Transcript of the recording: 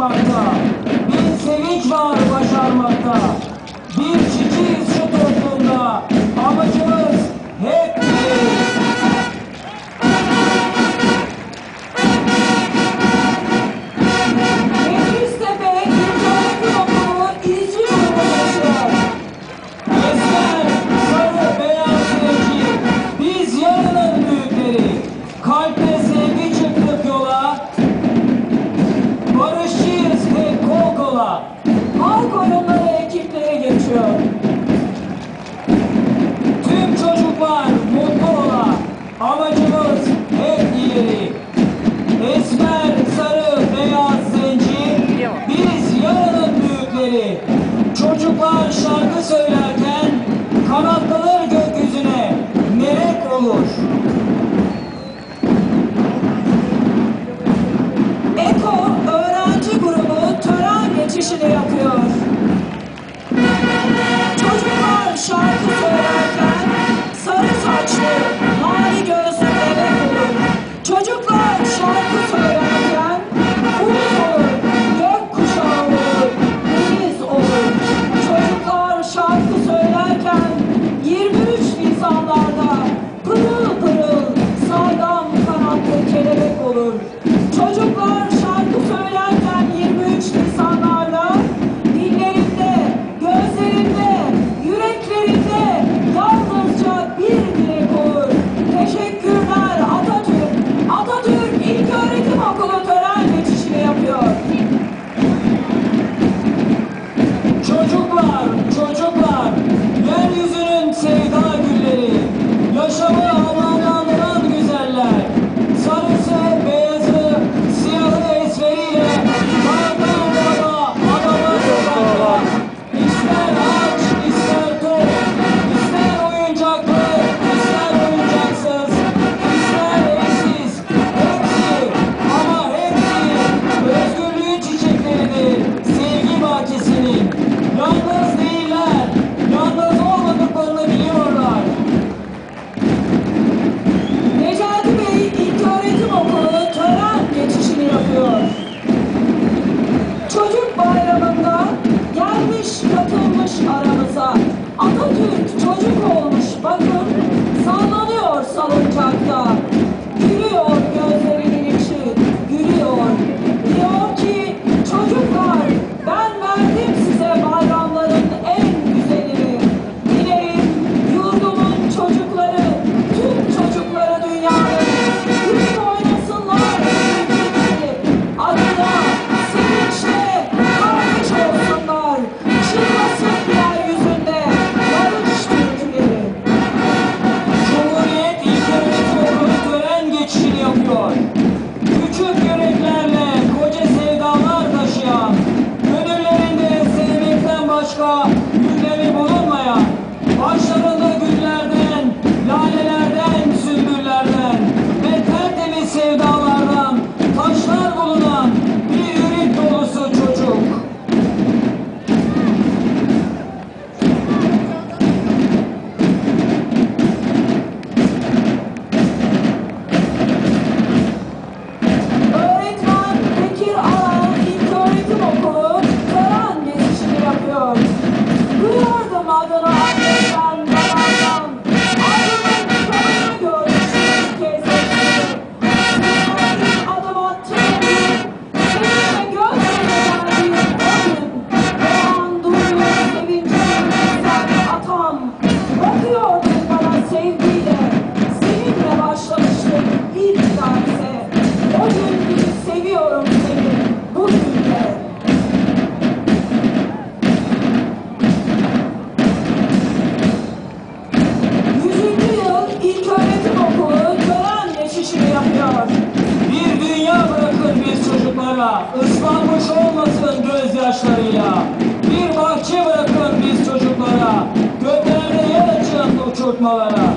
çalışmakta. Bir sevinç var başarmakta. Bulutlar şarkı söylerken kanatlanır gökyüzüne melek olur. Eko öğrenci grubu tören geçişini yapıyor. Çocuklar şarkı söyler. Gözyaşlarıyla. Bir bahçe bırakın biz çocuklara, göklerde yer açın uçurtmalara.